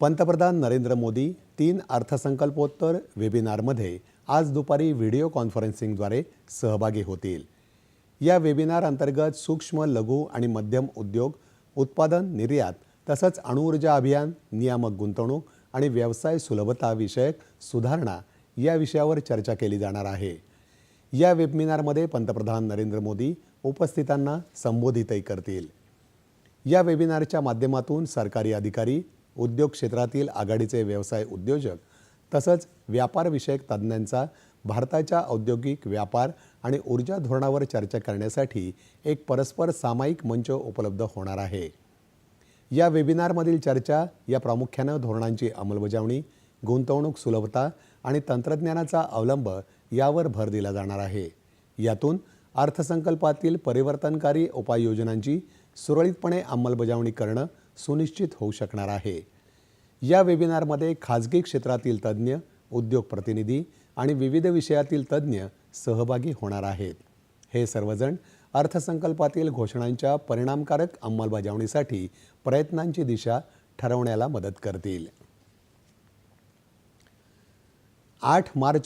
पंतप्रधान नरेंद्र मोदी तीन अर्थसंकल्पोत्तर वेबिनारमध्ये आज दुपारी व्हिडिओ कॉन्फरन्सिंगद्वारे सहभागी होतील. या वेबिनार अंतर्गत सूक्ष्म लघु आणि मध्यम उद्योग उत्पादन निर्यात तसंच अणुऊर्जा अभियान नियामक गुंतवणूक आणि व्यवसाय सुलभता विषयक सुधारणा या विषयावर चर्चा केली जाणार आहे. या वेबिनारमध्ये पंतप्रधान नरेंद्र मोदी उपस्थितांना संबोधितही करतील. या वेबिनारच्या माध्यमातून सरकारी अधिकारी उद्योग क्षेत्रातील आघाडीचे व्यवसाय उद्योजक तसंच व्यापारविषयक तज्ज्ञांचा भारताच्या औद्योगिक व्यापार आणि ऊर्जा धोरणावर चर्चा करण्यासाठी एक परस्पर सामायिक मंच उपलब्ध होणार आहे. या वेबिनारमधील चर्चा या प्रामुख्यानं धोरणांची अंमलबजावणी गुंतवणूक सुलभता आणि तंत्रज्ञानाचा अवलंब यावर भर दिला जाणार आहे. यातून अर्थसंकल्पातील परिवर्तनकारी उपाययोजनांची सुरळीतपणे अंमलबजावणी करणं सुनिश्चित होऊ शकणार आहे. या वेबिनारमध्ये खाजगी क्षेत्रातील तज्ज्ञ उद्योग प्रतिनिधी आणि विविध विषयातील तज्ज्ञ सहभागी होणार आहेत. हे सर्वजण अर्थसंकल्पातील घोषणांच्या परिणामकारक अंमलबजावणीसाठी प्रयत्नांची दिशा ठरवण्याला मदत करतील. आठ मार्च